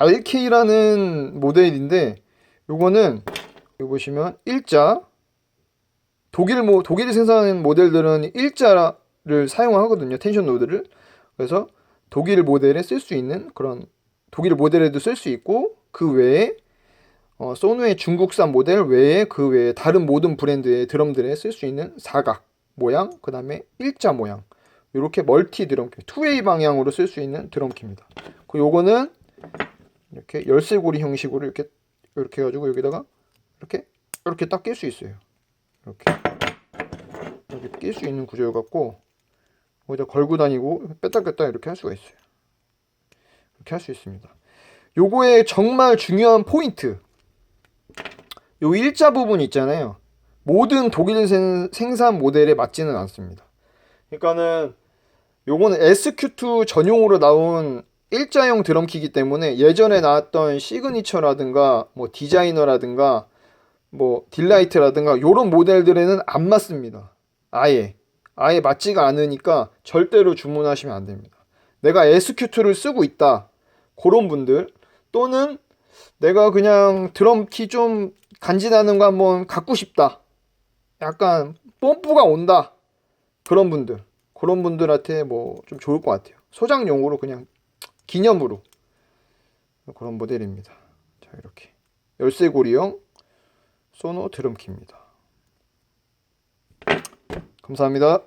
RK라는 모델인데 요거는 여기 보시면 일자 독일 모 독일이 생산하는 모델들은 일자를 사용하거든요. 텐션 노드를. 그래서 독일 모델에 쓸 수 있는 그런 독일 모델에도 쓸 수 있고 그 외에 어, 소누의 중국산 모델 외에 그 외에 다른 모든 브랜드의 드럼들에 쓸 수 있는 사각 모양, 그 다음에 일자 모양 이렇게 멀티 드럼키, 투웨이 방향으로 쓸 수 있는 드럼키입니다. 그 요거는 이렇게 열쇠고리 형식으로 이렇게 이렇게 해가지고 여기다가 이렇게 이렇게 딱 낄 수 있어요. 이렇게 이렇게 낄 수 있는 구조여 갖고 거기다 걸고 다니고 뺐다 뺐다 이렇게 할 수가 있어요. 이렇게 할 수 있습니다. 요거의 정말 중요한 포인트 요 일자 부분 있잖아요. 모든 독일 생, 생산 모델에 맞지는 않습니다. 그러니까는 요거는 SQ2 전용으로 나온 일자형 드럼키기 때문에 예전에 나왔던 시그니처라든가 뭐 디자이너라든가 뭐 딜라이트라든가 요런 모델들에는 안 맞습니다. 아예 아예 맞지가 않으니까 절대로 주문하시면 안 됩니다. 내가 SQ2를 쓰고 있다. 그런 분들 또는 내가 그냥 드럼키 좀 간지나는 거 한번 갖고 싶다. 약간 뽐뿌가 온다. 그런 분들. 그런 분들한테 뭐 좀 좋을 것 같아요. 소장용으로 그냥 기념으로 그런 모델입니다. 자, 이렇게 열쇠고리형 소노 드럼키입니다. 감사합니다.